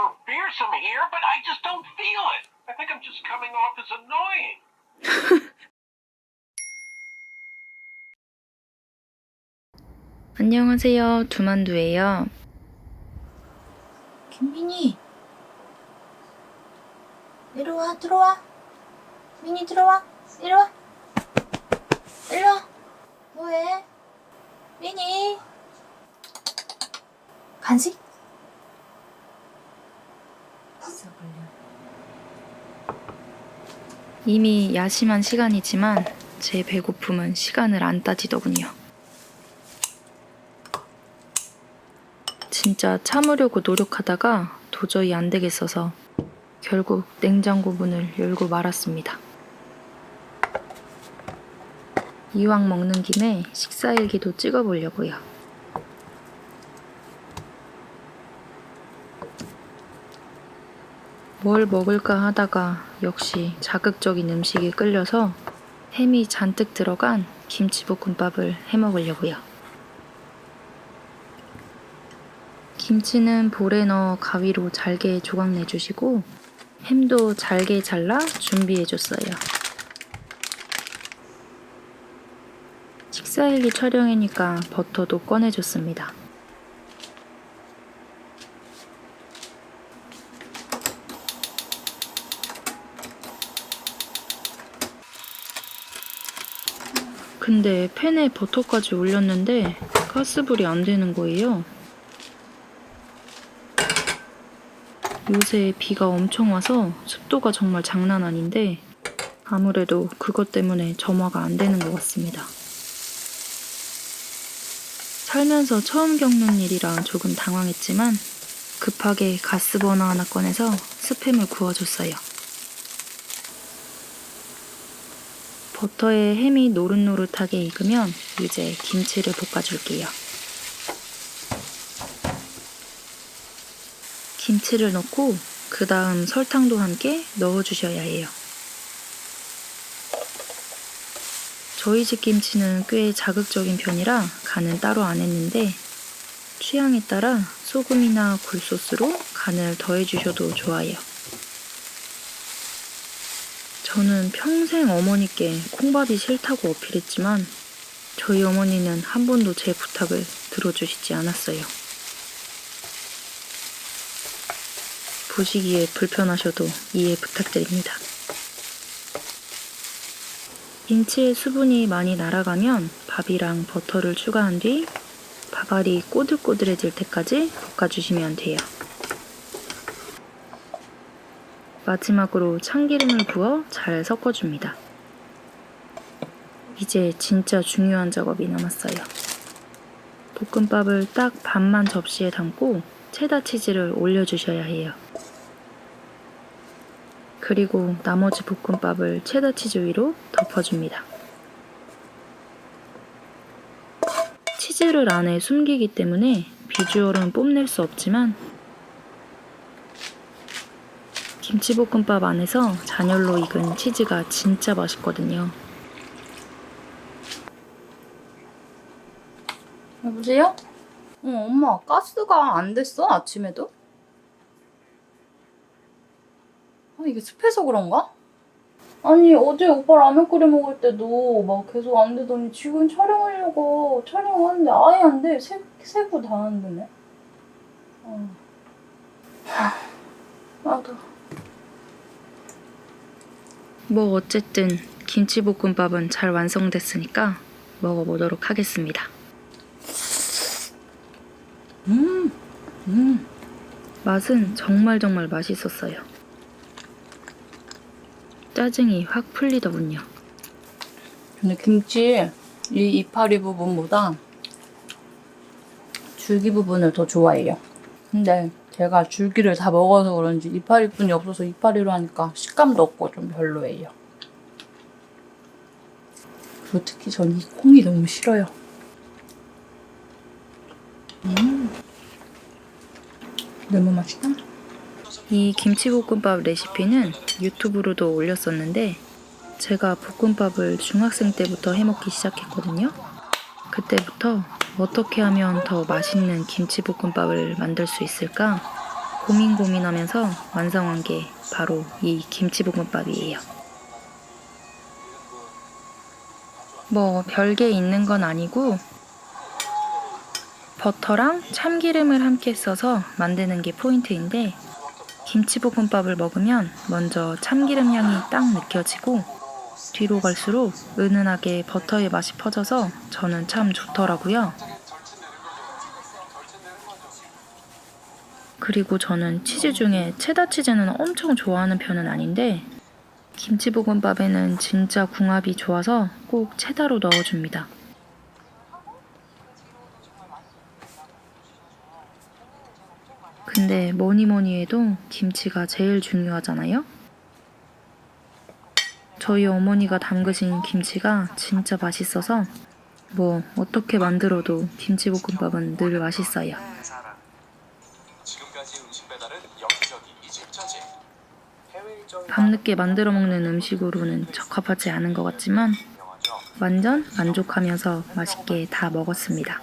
for fearsome here, but I just don't feel it. I think I'm just coming off as annoying. 안녕하세요. 두만두예요. 김민희 내려와 들어와 민희 들어와 내려와 내려와 뭐해 민희 간식 있어 걸려 이미 야심한 시간이지만 제 배고픔은 시간을 안 따지더군요. 진짜 참으려고 노력하다가 도저히 안 되겠어서 결국 냉장고 문을 열고 말았습니다. 이왕 먹는 김에 식사일기도 찍어보려고요. 뭘 먹을까 하다가 역시 자극적인 음식에 끌려서 햄이 잔뜩 들어간 김치볶음밥을 해 먹으려고요. 김치는 볼에 넣어 가위로 잘게 조각 내주시고 햄도 잘게 잘라 준비해줬어요. 식사일기 촬영이니까 버터도 꺼내줬습니다. 근데 팬에 버터까지 올렸는데 가스불이 안 되는 거예요. 요새 비가 엄청 와서 습도가 정말 장난 아닌데 아무래도 그것 때문에 점화가 안 되는 것 같습니다. 살면서 처음 겪는 일이라 조금 당황했지만 급하게 가스버너 하나 꺼내서 스팸을 구워줬어요. 버터에 햄이 노릇노릇하게 익으면 이제 김치를 볶아줄게요. 김치를 넣고 그 다음 설탕도 함께 넣어주셔야 해요. 저희 집 김치는 꽤 자극적인 편이라 간은 따로 안 했는데 취향에 따라 소금이나 굴소스로 간을 더해주셔도 좋아요. 저는 평생 어머니께 콩밥이 싫다고 어필했지만 저희 어머니는 한 번도 제 부탁을 들어주시지 않았어요. 보시기에 불편하셔도 이해 부탁드립니다. 김치의 수분이 많이 날아가면 밥이랑 버터를 추가한 뒤 밥알이 꼬들꼬들해질 때까지 볶아주시면 돼요. 마지막으로 참기름을 부어 잘 섞어줍니다. 이제 진짜 중요한 작업이 남았어요. 볶음밥을 딱 반만 접시에 담고 체다 치즈를 올려주셔야 해요. 그리고 나머지 볶음밥을 체다 치즈 위로 덮어줍니다. 치즈를 안에 숨기기 때문에 비주얼은 뽐낼 수 없지만 김치볶음밥 안에서 잔열로 익은 치즈가 진짜 맛있거든요. 여보세요? 어 엄마 가스가 안 됐어 아침에도? 아 이게 습해서 그런가? 아니 어제 오빠 라면 끓여 먹을 때도 막 계속 안 되더니 지금 촬영하려고 촬영하는데 아예 안 돼. 세, 세고 다안 되네. 어. 하, 나도. 뭐 어쨌든 김치볶음밥은 잘 완성됐으니까 먹어보도록 하겠습니다. 음, 음. 맛은 정말 정말 맛있었어요. 짜증이 확 풀리더군요. 근데 김치 이 이파리 부분보다 줄기 부분을 더 좋아해요. 근데 제가 줄기를 다 먹어서 그런지 이파리뿐이 없어서 이파리로 하니까 식감도 없고 좀 별로예요. 그리고 특히 전 이 콩이 너무 싫어요. 음, 너무 맛있다. 이 김치볶음밥 레시피는 유튜브로도 올렸었는데 제가 볶음밥을 중학생 때부터 해먹기 시작했거든요. 그때부터 어떻게 하면 더 맛있는 김치볶음밥을 만들 수 있을까 고민 고민하면서 완성한 게 바로 이 김치볶음밥이에요. 뭐 별게 있는 건 아니고 버터랑 참기름을 함께 써서 만드는 게 포인트인데 김치볶음밥을 먹으면 먼저 참기름 향이 딱 느껴지고 뒤로 갈수록 은은하게 버터의 맛이 퍼져서 저는 참 좋더라고요. 그리고 저는 치즈 중에 체다 치즈는 엄청 좋아하는 편은 아닌데 김치볶음밥에는 진짜 궁합이 좋아서 꼭 체다로 넣어줍니다. 근데 뭐니 뭐니 해도 김치가 제일 중요하잖아요? 저희 어머니가 담그신 김치가 진짜 맛있어서 뭐 어떻게 만들어도 김치볶음밥은 늘 맛있어요. 사랑. 지금까지 음식 배달은 여기저기 이 집 저 집. 해외 일정이 밤늦게 만들어 먹는 음식으로는 적합하지 않은 것 같지만. 완전 만족하면서 맛있게 다 먹었습니다.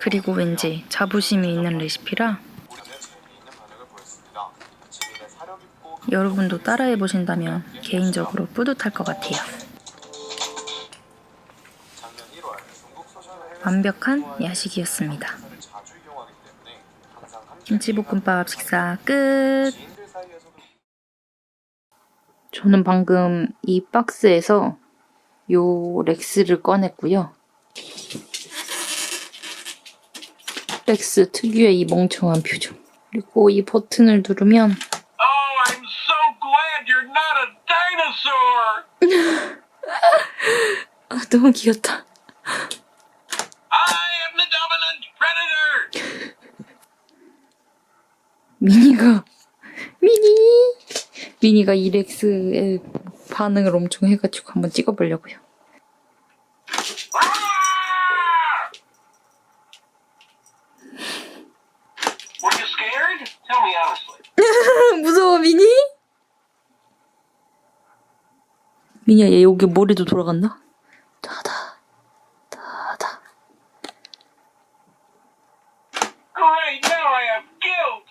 그리고. 왠지 자부심이 있는 레시피라 여러분도 따라해 보신다면 개인적으로 뿌듯할 것 같아요. 작년 1월 중국 소셜 해외 완벽한 야식이었습니다. 를 자주 이용하기 때문에 항상 함께 김치볶음밥 식사 끝! 저는 방금 이 박스에서 요 렉스를 꺼냈고요. 렉스 특유의 이 멍청한 표정. 그리고 이 버튼을 누르면 Oh, so! 아, 너무 귀엽다. 미니가 미니 미니가 이 렉스의 반응을 엄청 해가지고 한번 찍어보려고요. 무서워 미니? 미니야 얘 여기 머리도 돌아갔나? 다다 다다 Great, now I have guilt!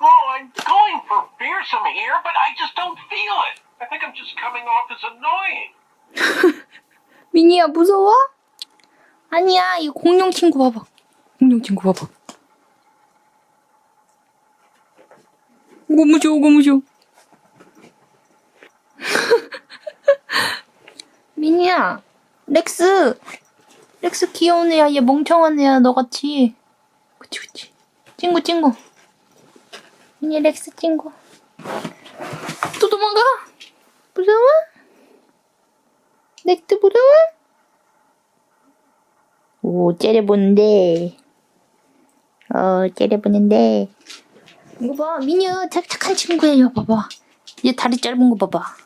Oh, I'm going for fearsome here, but I just don't feel it. I think I'm just coming off as annoying. 미니야 무서워? 아니야 이 공룡 친구 봐봐 공룡 친구 봐봐 오고 무서워 오고 무서워 미니야 렉스 렉스 귀여운 애야 얘 멍청한 애야 너같이 그치 그치 친구 친구 미니 렉스 친구 또 도망가 무서워? 렉스 무서워? 오, 째려보는데. 어, 째려보는데. 이거 봐, 미녀 착, 착한 친구예요, 봐봐. 얘 다리 짧은 거 봐봐.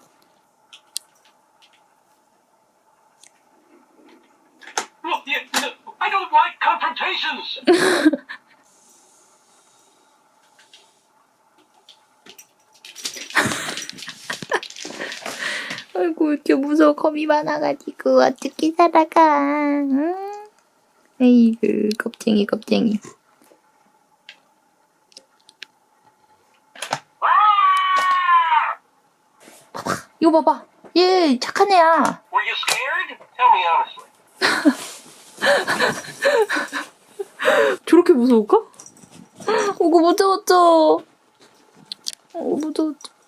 아이고, 이렇게 무서워, 겁이 많아가지고, 어떻게 살아가, 응? 에이그, 겁쟁이, 겁쟁이. Ah! 이거 봐봐. 얘 착한 애야. Were you scared? Tell me honestly. 저렇게 무서울까? 오고 무서웠죠. 오고 무서웠죠. 무서웠죠.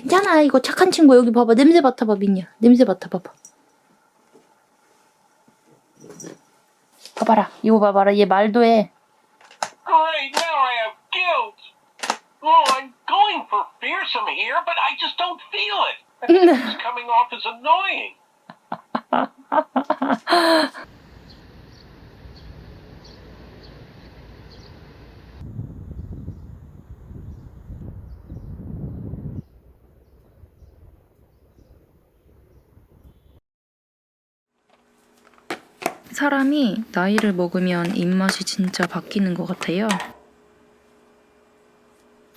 괜찮아. 이거 착한 친구 여기 봐봐. 냄새 맡아봐 민이야. 냄새 맡아봐봐. 봐봐라. 이거 봐봐라. 얘 말도 해. Great, now I have guilt. Oh, I'm going for fearsome here, but I just don't feel it. I just coming off as annoying. 사람이 나이를 먹으면 입맛이 진짜 바뀌는 것 같아요.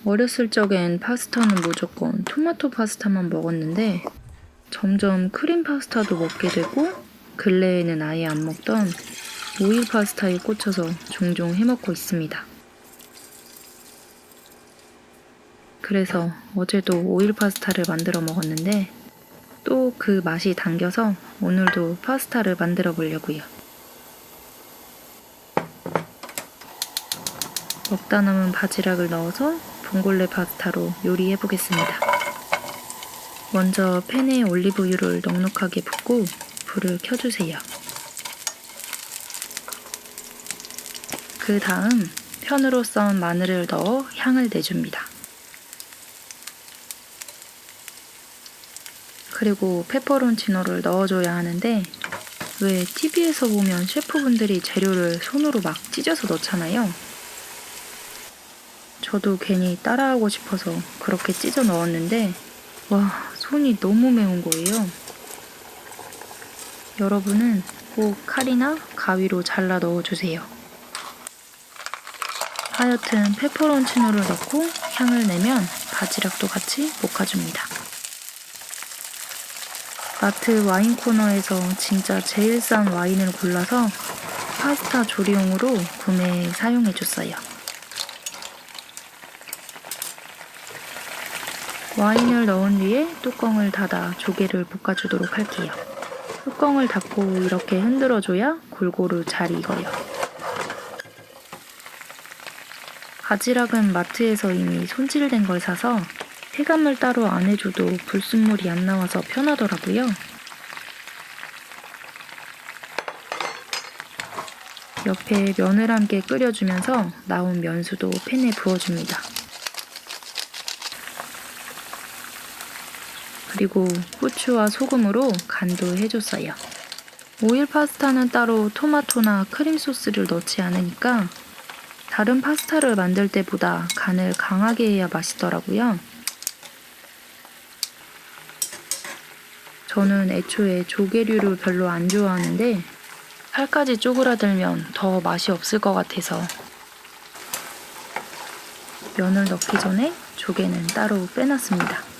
어렸을 적엔 파스타는 무조건 토마토 파스타만 먹었는데 점점 크림 파스타도 먹게 되고 근래에는 아예 안 먹던 오일 파스타에 꽂혀서 종종 해먹고 있습니다. 그래서 어제도 오일 파스타를 만들어 먹었는데 또 그 맛이 당겨서 오늘도 파스타를 만들어 보려고요. 먹다 남은 바지락을 넣어서 봉골레 파스타로 요리해 보겠습니다. 먼저 팬에 올리브유를 넉넉하게 붓고 불을 켜주세요. 그 다음 편으로 썬 마늘을 넣어 향을 내줍니다. 그리고 페퍼론치노를 넣어줘야 하는데 왜 TV에서 보면 셰프분들이 재료를 손으로 막 찢어서 넣잖아요. 저도 괜히 따라하고 싶어서 그렇게 찢어 넣었는데 와 손이 너무 매운 거예요. 여러분은 꼭 칼이나 가위로 잘라 넣어주세요. 하여튼 페퍼론치노를 넣고 향을 내면 바지락도 같이 볶아줍니다. 마트 와인 코너에서 진짜 제일 싼 와인을 골라서 파스타 조리용으로 구매해 사용해줬어요. 와인을 넣은 뒤에 뚜껑을 닫아 조개를 볶아주도록 할게요. 뚜껑을 닫고 이렇게 흔들어줘야 골고루 잘 익어요. 바지락은 마트에서 이미 손질된 걸 사서 해감을 따로 안 해줘도 불순물이 안 나와서 편하더라고요. 옆에 면을 함께 끓여주면서 나온 면수도 팬에 부어줍니다. 그리고 후추와 소금으로 간도 해줬어요. 오일 파스타는 따로 토마토나 크림 소스를 넣지 않으니까 다른 파스타를 만들 때보다 간을 강하게 해야 맛있더라고요. 저는 애초에 조개류를 별로 안 좋아하는데 살까지 쪼그라들면 더 맛이 없을 것 같아서 면을 넣기 전에 조개는 따로 빼놨습니다.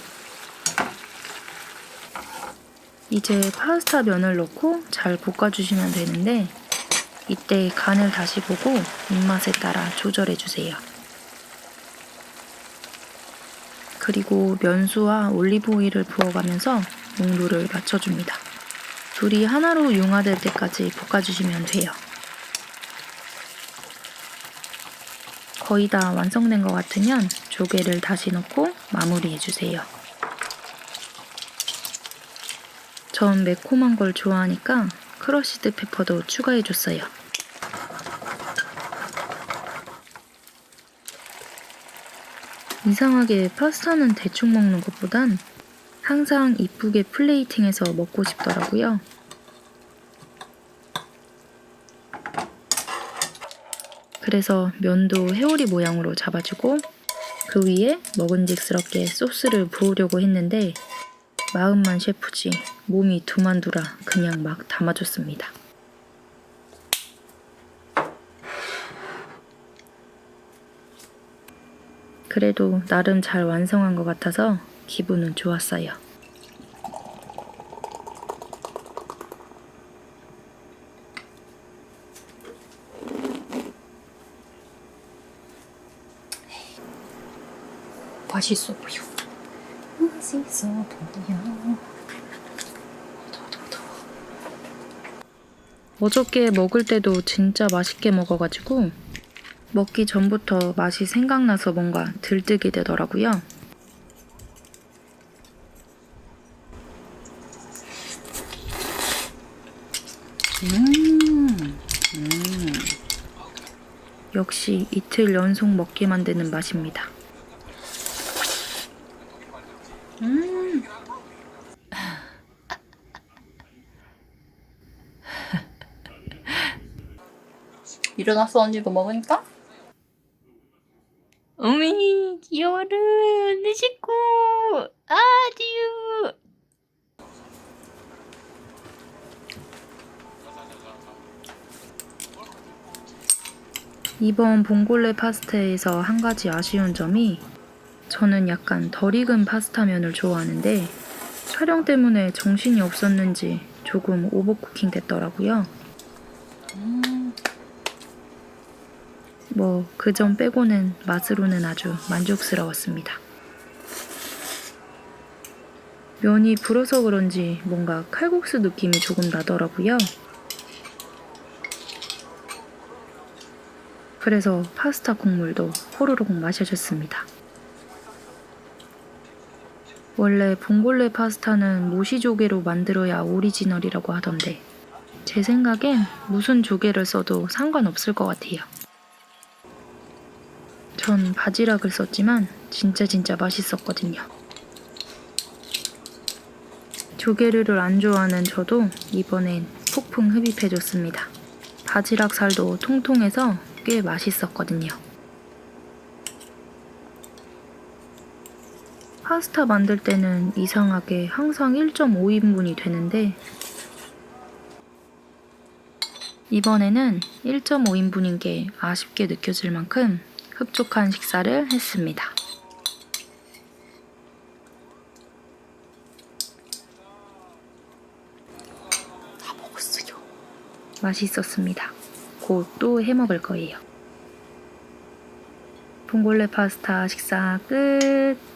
이제 파스타 면을 넣고 잘 볶아주시면 되는데 이때 간을 다시 보고 입맛에 따라 조절해주세요. 그리고 면수와 올리브 오일을 부어가면서 농도를 맞춰줍니다. 둘이 하나로 융화될 때까지 볶아주시면 돼요. 거의 다 완성된 것 같으면 조개를 다시 넣고 마무리해주세요. 전 매콤한 걸 좋아하니까 크러쉬드 페퍼도 추가해줬어요. 이상하게 파스타는 대충 먹는 것보단 항상 이쁘게 플레이팅해서 먹고 싶더라고요. 그래서 면도 회오리 모양으로 잡아주고 그 위에 먹은직스럽게 소스를 부으려고 했는데 마음만 셰프지 몸이 두만두라 그냥 막 담아줬습니다. 그래도 나름 잘 완성한 것 같아서 기분은 좋았어요. 맛있어 보여. 맛있어 보여. 어저께 먹을 때도 진짜 맛있게 먹어가지고 먹기 전부터 맛이 생각나서 뭔가 들뜨게 되더라고요. 역시 이틀 연속 먹게 만드는 맛입니다. 일어났어 언니도 먹으니까? 어미 귀여워라 내 식구 아디유 이번 봉골레 파스타에서 한 가지 아쉬운 점이 저는 약간 덜 익은 파스타면을 좋아하는데 촬영 때문에 정신이 없었는지 조금 오버쿠킹 됐더라고요. 뭐 그 점 빼고는 맛으로는 아주 만족스러웠습니다. 면이 불어서 그런지 뭔가 칼국수 느낌이 조금 나더라고요. 그래서 파스타 국물도 호로록 마셔줬습니다. 원래 봉골레 파스타는 모시 조개로 만들어야 오리지널이라고 하던데 제 생각엔 무슨 조개를 써도 상관없을 것 같아요. 전 바지락을 썼지만 진짜 진짜 맛있었거든요. 조개류를 안 좋아하는 저도 이번엔 폭풍 흡입해줬습니다. 바지락 살도 통통해서 꽤 맛있었거든요. 파스타 만들 때는 이상하게 항상 1.5인분이 되는데 이번에는 1.5인분인 게 아쉽게 느껴질 만큼 흡족한 식사를 했습니다. 다 먹었어요. 맛있었습니다. 곧 또 해먹을 거예요. 봉골레 파스타 식사 끝.